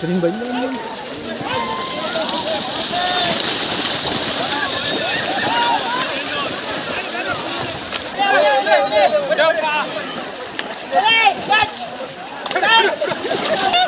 Trứng bánh lên. Don't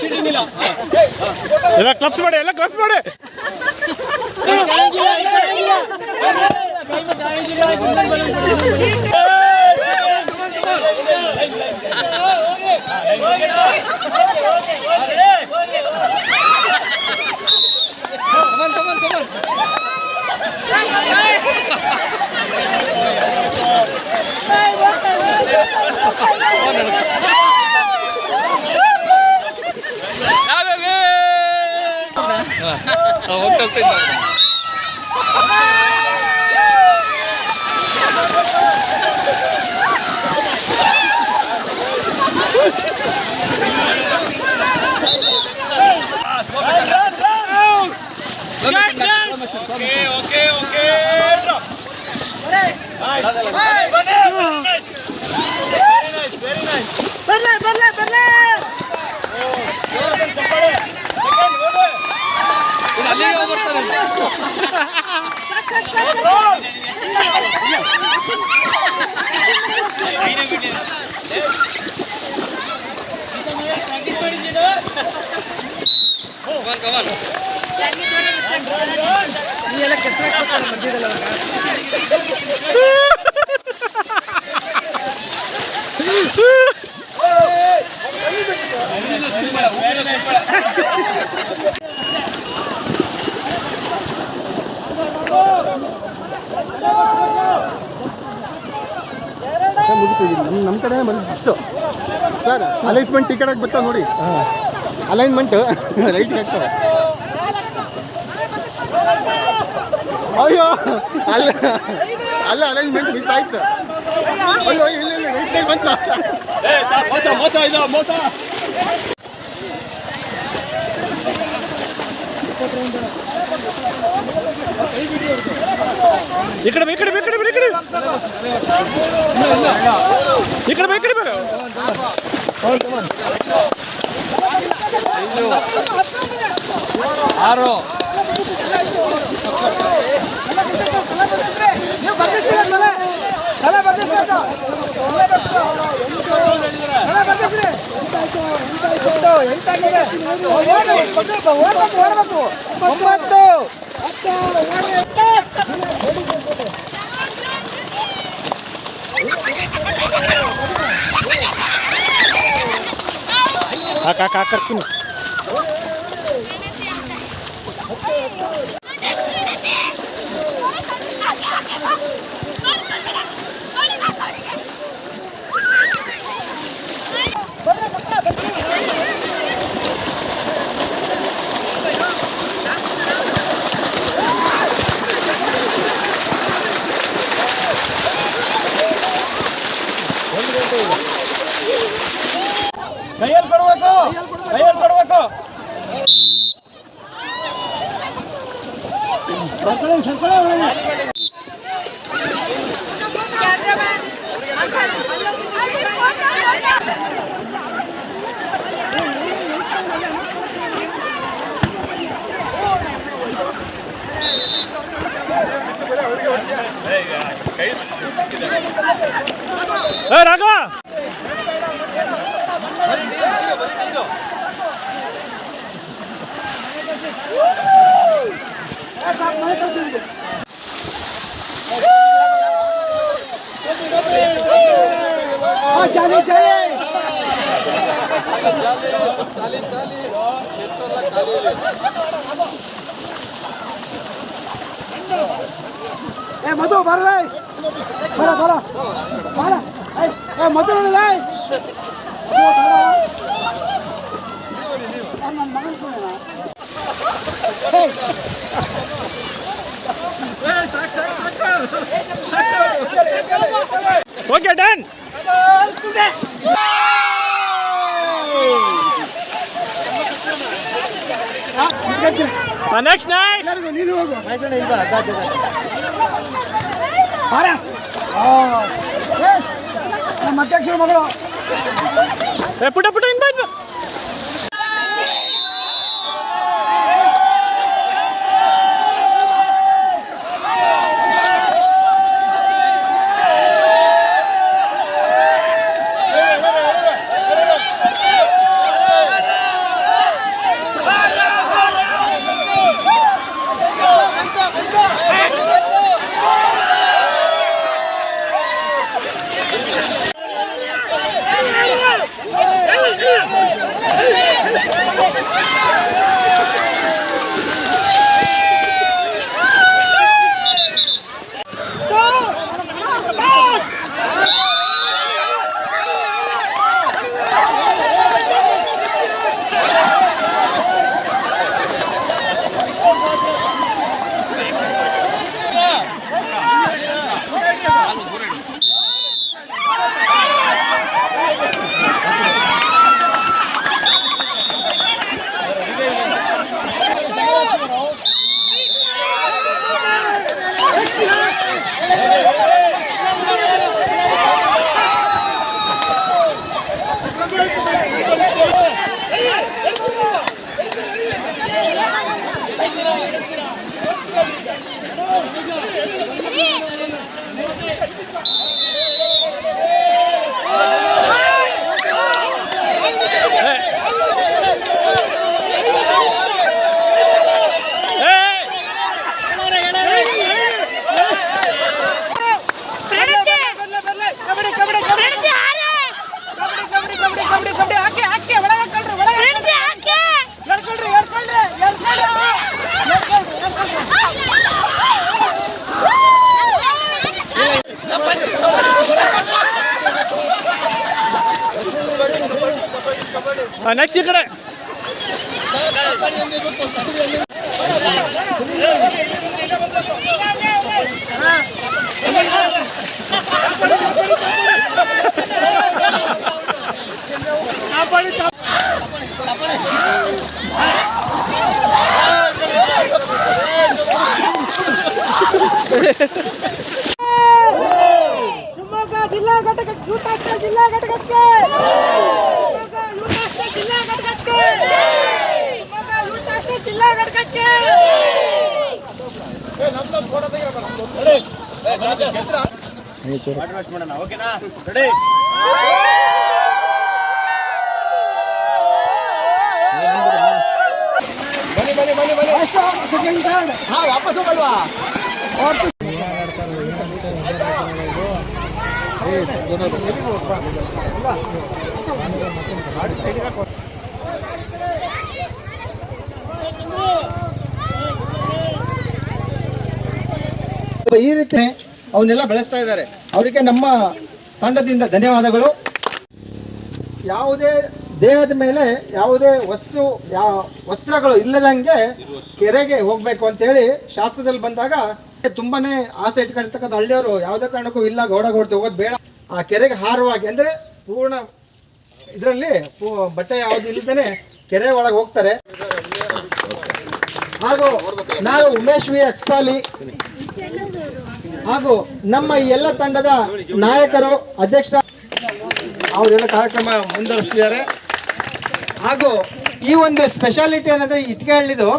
Sering banyak. ಎಲ್ಲ clubs ಮಾಡಿ ಎಲ್ಲ ಕ್ಲಬ್ಸ್ ಮಾಡಿ Huwag kang tingnan. Okay, okay, okay. Hey, Manel! ನಮ್ಮ ನಮ್ಮ ಕಡೆ ಬಂದು ಇಷ್ಟು ಸರ್ ಅಲೈನ್ಸ್ಮೆಂಟ್ ಟಿಕೆಟ್ ಕಡೆಗೆ ಬರ್ತಾವೆ ನೋಡಿ ಅಲೈನ್ಮೆಂಟ್ ರೈಟ್ಗೆ ಆಗ್ತವೆ ಅಯ್ಯೋ ಅಲ್ಲ ಅಲ್ಲ ಅಲೈನ್ಮೆಂಟ್ ಮಿಸ್ ಆಯ್ತು ಅಯ್ಯೋ ಇಲ್ಲ ರೈಟ್ ಸೈಡ್ ಬಂತ ಮೋಸ ಮೋಸ ಇಲ್ಲ ಈ ಕಡೆ ಬಾ, ಈ ಕಡೆ ಬಾ, ಈ ಕಡೆ ಈ ಕಡೆ ಬಾ, ಈ ಕಡೆ ಬಾ. ಹಾಕ್ ಹಾಕ್ ಹಾಕ್ ಹಾಕ್ತೀನಿ चाले चाले चाले चाले ए मधु भर लाई भरा भरा भरा ए मधु लाई Hey! ನೀನು ಹೋಗು ಬಾರ ನಮ್ಮ ಅಧ್ಯಕ್ಷರ ಮಗಳು ಪುಟ ಪುಟ ಇನ್ ನೆಕ್ಸ್ಟ್ ಈ ಕಡೆ ಶಿವಮೊಗ್ಗ ಜಿಲ್ಲಾ ಘಟಕ ಯೂಟಾಸ್ಟ ಜಿಲ್ಲಾ ಘಟಕಕ್ಕೆ ವಾಪಸ್ ಹೋಗಲ್ವಾ ಈ ರೀತಿ ಅವನ್ನೆಲ್ಲ ಬೆಳೆಸ್ತಾ ಇದ್ದಾರೆ. ಅವರಿಗೆ ನಮ್ಮ ತಂಡದಿಂದ ಧನ್ಯವಾದಗಳು. ಯಾವುದೇ ದೇಹದ ಮೇಲೆ ಯಾವುದೇ ವಸ್ತು ಯಾವ ವಸ್ತ್ರಗಳು ಇಲ್ಲದಂಗೆ ಕೆರೆಗೆ ಹೋಗ್ಬೇಕು ಅಂತ ಹೇಳಿ ಶಾಸ್ತ್ರದಲ್ಲಿ ಬಂದಾಗ ತುಂಬಾನೇ ಆಸೆ ಇಟ್ಕೊಂಡಿರ್ತಕ್ಕಂಥ ಹಳ್ಳಿಯವರು ಯಾವುದೇ ಕಾರಣಕ್ಕೂ ಇಲ್ಲ, ಗೌಡ ಗೌಡ್ತಿ ಹೋಗೋದು ಬೇಡ. ಆ ಕೆರೆಗೆ ಹಾರವಾಗಿ ಅಂದ್ರೆ ಪೂರ್ಣ ಇದರಲ್ಲಿ ಬಟ್ಟೆ ಯಾವುದು ಇಲ್ಲದೇನೆ ಕೆರೆ ಒಳಗೆ ಹೋಗ್ತಾರೆ. ಹಾಗೂ ನಾನು ಉಮೇಶ್ ವಿ ಅಕ್ಸಾಲಿ ಹಾಗೂ ನಮ್ಮ ಈ ಎಲ್ಲ ತಂಡದ ನಾಯಕರು ಅಧ್ಯಕ್ಷ ಅವರೆಲ್ಲ ಕಾರ್ಯಕ್ರಮ ಮುಂದುವರಿಸ್ತಿದ್ದಾರೆ. ಹಾಗೂ ಈ ಒಂದು ಸ್ಪೆಷಾಲಿಟಿ ಏನಂದ್ರೆ ಇಟ್ಕೆ ಹಳ್ಳಿದು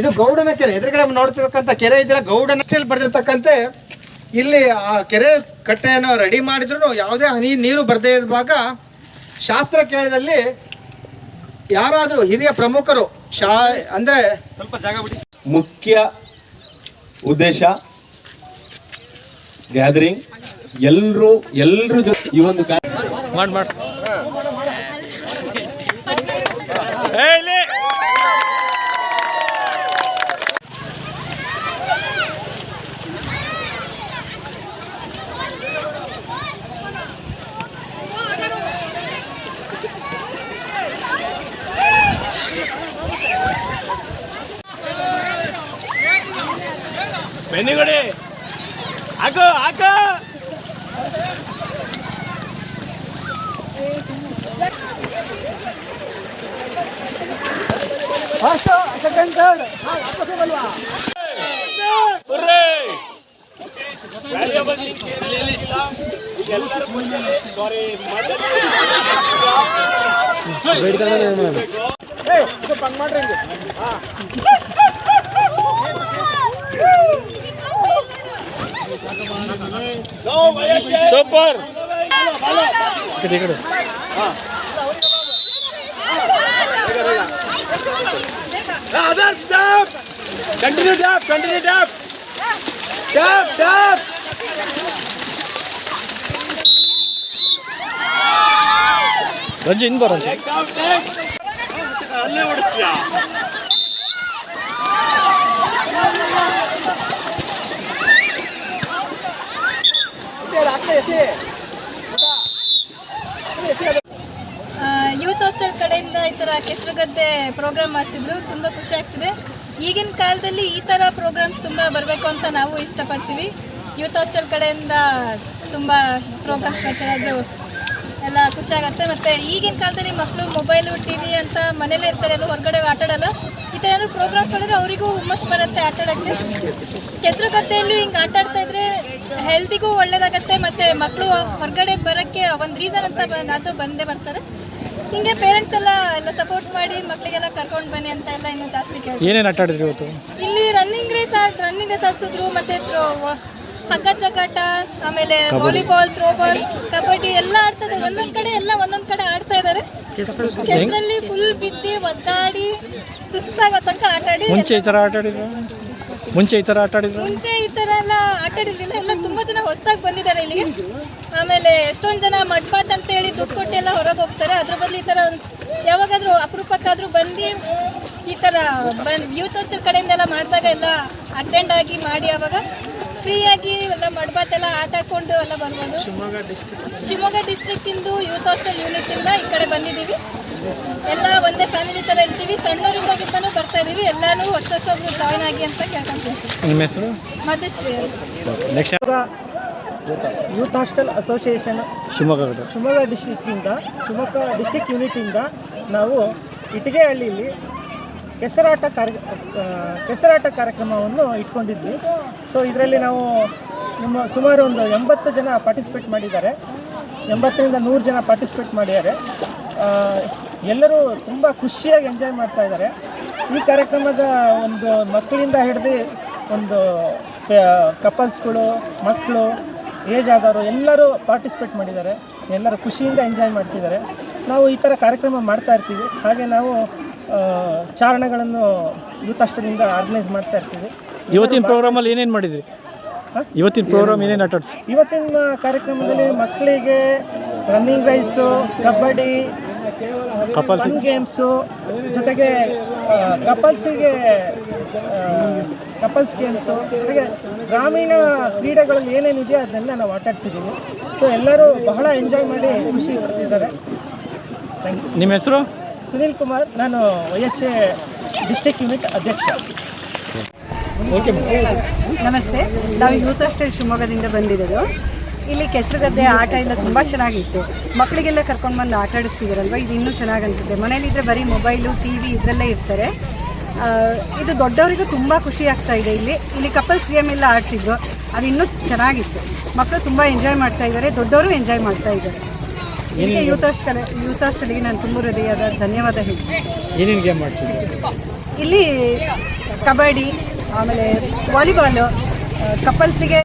ಇದು ಗೌಡನ ಕೆರೆ. ಎದುರುಗಡೆ ನೋಡ್ತಿರ್ತಕ್ಕಂಥ ಕೆರೆ ಇದೆಯಲ್ಲ ಗೌಡನ ಕೆರೆಯಲ್ಲಿ ಬರೆದಿರ್ತಕ್ಕಂತೆ ಇಲ್ಲಿ ಆ ಕೆರೆ ಕಟ್ಟೆಯನ್ನು ರೆಡಿ ಮಾಡಿದ್ರು ಯಾವುದೇ ಹನಿ ನೀರು ಬರದೇ ಇರುವಾಗ ಶಾಸ್ತ್ರ ಕೇಳದಲ್ಲಿ ಯಾರಾದರೂ ಹಿರಿಯ ಪ್ರಮುಖರು ಶಾ ಅಂದರೆ ಸ್ವಲ್ಪ ಜಾಗ ಮುಖ್ಯ ಉದ್ದೇಶ ಗ್ಯಾದರಿಂಗ್ ಎಲ್ಲರೂ ಎಲ್ಲರ ಜೊತೆ ಈ ಒಂದು ಮಾಡಿ ಮಾಡಿ. ಬೆನ್ನಿಗೊಡಿ ಹಾಕು ಹಾಕು ಹುರ್ರೇ! Valuable things ಏನೇನ್ ಇಲ್ಲ, ಎಲ್ಲರ ಮುಂದೆ sorry, ಮಧ್ಯ- ಏಯ್, ಸ್ವಲ್ಪ ಹಂಗ್ ಮಾಡ್ರಿ ಹಿಂಗೆ. ಹಾ. సూపర్ ఇక్కడ అదర్స్ డాప్ కంటిన్యూ డాప్ కంటిన్యూ డాప్ డాప్ డాప్ రంజి ఇన్ బా రంజి అల్లే ఓడుతా ಯೂತ್ ಹಾಸ್ಟೆಲ್ ಕಡೆಯಿಂದ ಈ ಥರ ಕೆಸರುಗದ್ದೆ ಪ್ರೋಗ್ರಾಮ್ ಮಾಡಿಸಿದ್ರು. ತುಂಬ ಖುಷಿ ಆಗ್ತಿದೆ. ಈಗಿನ ಕಾಲದಲ್ಲಿ ಈ ಥರ ಪ್ರೋಗ್ರಾಮ್ಸ್ ತುಂಬ ಬರಬೇಕು ಅಂತ ನಾವು ಇಷ್ಟಪಡ್ತೀವಿ. ಯೂತ್ ಹಾಸ್ಟೆಲ್ ಕಡೆಯಿಂದ ತುಂಬ ಪ್ರೋಗ್ರಾಮ್ಸ್ ಬರ್ತಾರೆ. ಅದು ಎಲ್ಲ ಖುಷಿ ಆಗುತ್ತೆ. ಮತ್ತು ಈಗಿನ ಕಾಲದಲ್ಲಿ ಮಕ್ಕಳು ಮೊಬೈಲು ಟಿ ವಿ ಅಂತ ಮನೇಲೇ ಇರ್ತಾರೆ. ಎಲ್ಲೂ ಹೊರಗಡೆ ಆಟಾಡಲ್ಲ ಈ ಥರ ಏನಾದ್ರು ಪ್ರೋಗ್ರಾಮ್ಸ್ ಮಾಡಿದ್ರೆ ಅವರಿಗೂ ಹುಮ್ಮಸ್ ಬರುತ್ತೆ ಆಟಾಡಕ್ಕೆ ಕೆಸರು ಕತ್ತೆಯಲ್ಲಿ ಹಿಂಗೆ ಆಟಾಡ್ತಾ ಇದ್ರೆ ಹೆಲ್ತಿಗೂ ಒಳ್ಳೇದಾಗತ್ತೆ ಮತ್ತು ಮಕ್ಕಳು ಹೊರಗಡೆ ಬರೋಕ್ಕೆ ಒಂದು ರೀಸನ್ ಅಂತ ಅದು ಬಂದೇ ಬರ್ತಾರೆ. ಹಿಂಗೆ ಪೇರೆಂಟ್ಸ್ ಎಲ್ಲ ಎಲ್ಲ ಸಪೋರ್ಟ್ ಮಾಡಿ ಮಕ್ಕಳಿಗೆಲ್ಲ ಕರ್ಕೊಂಡು ಬನ್ನಿ ಅಂತ ಎಲ್ಲ ಇನ್ನೂ ಜಾಸ್ತಿ ಕೇಳಿ ಏನೇನು ಆಟ ಆಡಿದ್ರಿ ಇವತ್ತು? ಇಲ್ಲಿ ರನ್ನಿಂಗ್ ರೇಸ್ ಆಡ್ ರನ್ನಿಂಗ್ ರೇಸ್ ಆಡಿಸಿದ್ರು ಮತ್ತೆ ಹಗ್ಗ ಚಕಾಟ ಆಮೇಲೆ ವಾಲಿಬಾಲ್ ಥ್ರೋಬಾಲ್ ಕಬಡ್ಡಿ ಎಲ್ಲ ಆಡ್ತಾ ಇದ್ದಾರೆ ಒಂದೊಂದು ಕಡೆ ಎಲ್ಲ ಒಂದೊಂದು ಕಡೆ ಆಡ್ತಾ ಇದ್ದಾರೆ ಕೆಸರಲ್ಲಿ ಫುಲ್ ಬಿದ್ದು ಒದ್ದಾಡಿ ಸುಸ್ತಾಗೋ ತನಕ ಆಟ ಆಡಿ ಮುಂಚೆ ಈ ಥರ ಆಟ ಆಡಿದ್ರು? ಮುಂಚೆ ಈ ಥರ ಆಟ ಆಡಿದ್ರು? ಮುಂಚೆ ಈ ಥರ ಎಲ್ಲ ಆಟ ಆಡಿರ್ಲಿಲ್ಲ ಎಲ್ಲ ತುಂಬಾ ಜನ ಹೊಸದಾಗಿ ಬಂದಿದ್ದಾರೆ ಇಲ್ಲಿಗೆ. ಆಮೇಲೆ ಎಷ್ಟೊಂದು ಜನ ಮಡ್ಪಾತ್ ಅಂತ ಹೇಳಿ ದುಡ್ಡು ಕೊಟ್ಟು ಎಲ್ಲ ಹೊರಗೆ ಹೋಗ್ತಾರೆ. ಅದ್ರ ಬದಲು ಈ ತರ ಯಾವಾಗಾದ್ರೂ ಅಪರೂಪಕ್ಕಾದ್ರೂ ಬಂದು ಈ ತರ ಯೂತ್ ಹಾಸ್ಟೆಲ್ ಕಡೆಯಿಂದ ಎಲ್ಲ ಮಾಡಿದಾಗ ಎಲ್ಲ ಅಟೆಂಡ್ ಆಗಿ ಮಾಡಿ ಅವಾಗ ಫ್ರೀಯಾಗಿ ಎಲ್ಲ ಮಡ್ಬಾತ್ ಎಲ್ಲ ಆಟ ಆಡ್ಕೊಂಡು ಎಲ್ಲ ಬರ್ಬೋದು. ಶಿವಮೊಗ್ಗ ಡಿಸ್ಟ್ರಿಕ್ಟ್ ಶಿವಮೊಗ್ಗ ಡಿಸ್ಟ್ರಿಕ್ಟಿಂದು ಯೂತ್ ಹಾಸ್ಟೆಲ್ ಯೂನಿಟಿಂದ ಈ ಕಡೆ ಬಂದಿದ್ದೀವಿ. ಎಲ್ಲ ಒಂದೇ ಫ್ಯಾಮಿಲಿ ತರ ಇರ್ತೀವಿ. ಸಣ್ಣವರಿಂದಾಗಿಂದನೂ ಬರ್ತಾ ಇದ್ದೀವಿ ಎಲ್ಲಾನು ಹೊಸ ಹೊಸಬ್ರು ಜಾಯ್ನ್ ಆಗಿ ಅಂತ ಕೇಳ್ಕೊಂತೀವಿ. ನಿಮ್ಮ ಹೆಸರು? Madhushree next youth hostel association Shivamogga Shivamogga ಡಿಸ್ಟಿಕ್ಕಿಂದ Shivamogga district ಯೂನಿಟಿಂದ ನಾವು ಇಟಗೇಹಳ್ಳಿಯಲ್ಲಿ ಕೆಸರಾಟ ಕಾರ್ಯ ಕೆಸರಾಟ ಕಾರ್ಯಕ್ರಮವನ್ನು ಇಟ್ಕೊಂಡಿದ್ವಿ. ಸೊ ಇದರಲ್ಲಿ ನಾವು ನಮ್ಮ ಸುಮಾರು ಒಂದು ಎಂಬತ್ತು ಜನ ಪಾರ್ಟಿಸಿಪೇಟ್ ಮಾಡಿದ್ದಾರೆ. ಎಂಬತ್ತರಿಂದ ನೂರು ಜನ ಪಾರ್ಟಿಸಿಪೇಟ್ ಮಾಡಿದ್ದಾರೆ. ಎಲ್ಲರೂ ತುಂಬ ಖುಷಿಯಾಗಿ ಎಂಜಾಯ್ ಮಾಡ್ತಾ ಇದ್ದಾರೆ. ಈ ಕಾರ್ಯಕ್ರಮದ ಒಂದು ಮಕ್ಕಳಿಂದ ಹಿಡಿದು ಒಂದು ಕಪಲ್ಸ್ಗಳು ಮಕ್ಕಳು ಏಜ್ ಆದವರು ಎಲ್ಲರೂ ಪಾರ್ಟಿಸಿಪೇಟ್ ಮಾಡಿದ್ದಾರೆ. ಎಲ್ಲರೂ ಖುಷಿಯಿಂದ ಎಂಜಾಯ್ ಮಾಡ್ತಿದ್ದಾರೆ. ನಾವು ಈ ಥರ ಕಾರ್ಯಕ್ರಮ ಮಾಡ್ತಾ ಇರ್ತೀವಿ. ಹಾಗೆ ನಾವು ಚಾರಣಗಳನ್ನು ಯೂತಾಷ್ಟದಿಂದ ಆರ್ಗನೈಸ್ ಮಾಡ್ತಾ ಇರ್ತೀವಿ. ಇವತ್ತಿನ ಪ್ರೋಗ್ರಾಮಲ್ಲಿ ಏನೇನು ಮಾಡಿದ್ರಿ? ಇವತ್ತಿನ ಪ್ರೋಗ್ರಾಮ್ ಏನೇನು ಆಟ ಇವತ್ತಿನ ಕಾರ್ಯಕ್ರಮದಲ್ಲಿ ಮಕ್ಕಳಿಗೆ running race kabaddi fun games ಜೊತೆಗೆ ಕಪಲ್ಸಿಗೆ ಕಪಲ್ಸ್ ಗೇಮ್ಸು ಹಾಗೆ ಗ್ರಾಮೀಣ ಕ್ರೀಡೆಗಳಲ್ಲಿ ಏನೇನಿದೆಯೋ ಅದನ್ನೆಲ್ಲ ನಾವು ಆಟಾಡ್ಸಿದ್ದೀವಿ. ಸೊ ಎಲ್ಲರೂ ಬಹಳ ಎಂಜಾಯ್ ಮಾಡಿ ಖುಷಿ ಪಡ್ತಿದ್ದಾರೆ. ಥ್ಯಾಂಕ್ ಯು ನಿಮ್ಮ ಹೆಸರು? ಸುನೀಲ್ ಕುಮಾರ್ ನಾನು Y H A district unit ಅಧ್ಯಕ್ಷ. ಓಕೆ ನಮಸ್ತೆ. ನಾವು ಯೂತ್ ಅಷ್ಟೇ ಶಿವಮೊಗ್ಗದಿಂದ ಬಂದಿರೋದು. ಇಲ್ಲಿ ಕೆಸರುಗದ್ದೆ ಆಟ ಎಲ್ಲ ತುಂಬ ಚೆನ್ನಾಗಿತ್ತು. ಮಕ್ಕಳಿಗೆಲ್ಲ ಕರ್ಕೊಂಡು ಬಂದು ಆಟ ಆಡಿಸ್ತಿದಾರಲ್ವ? ಇದು ಇನ್ನೂ ಚೆನ್ನಾಗಿ ಅನಿಸುತ್ತೆ. ಮನೇಲಿದ್ರೆ ಬರೀ ಮೊಬೈಲು ಟಿ ವಿ ಇದರಲ್ಲೇ ಇರ್ತಾರೆ. ಇದು ದೊಡ್ಡವರಿಗೂ ತುಂಬ ಖುಷಿ ಆಗ್ತಾ ಇದೆ ಇಲ್ಲಿ. ಇಲ್ಲಿ ಕಪಲ್ಸ್ ಗೇಮ್ ಎಲ್ಲ ಆಡಿಸಿದ್ರು. ಅದು ಇನ್ನೂ ಚೆನ್ನಾಗಿತ್ತು. ಮಕ್ಕಳು ತುಂಬ ಎಂಜಾಯ್ ಮಾಡ್ತಾ ಇದ್ದಾರೆ ದೊಡ್ಡವರು ಎಂಜಾಯ್ ಮಾಡ್ತಾ ಇದ್ದಾರೆ. ಇಲ್ಲಿ ಯೂತ್ ಹಾಸ್ಟೆಲ್ ಯೂತ್ ಹಾಸ್ಟೆಲ್ಗೆ ನಾನು ತುಂಬ ಹೃದಯದ ಧನ್ಯವಾದ ಹೇಳ್ತೀನಿ. ಇಲ್ಲಿ ಕಬಡ್ಡಿ ಆಮೇಲೆ ವಾಲಿಬಾಲು ಕಪಲ್ಸಿಗೆ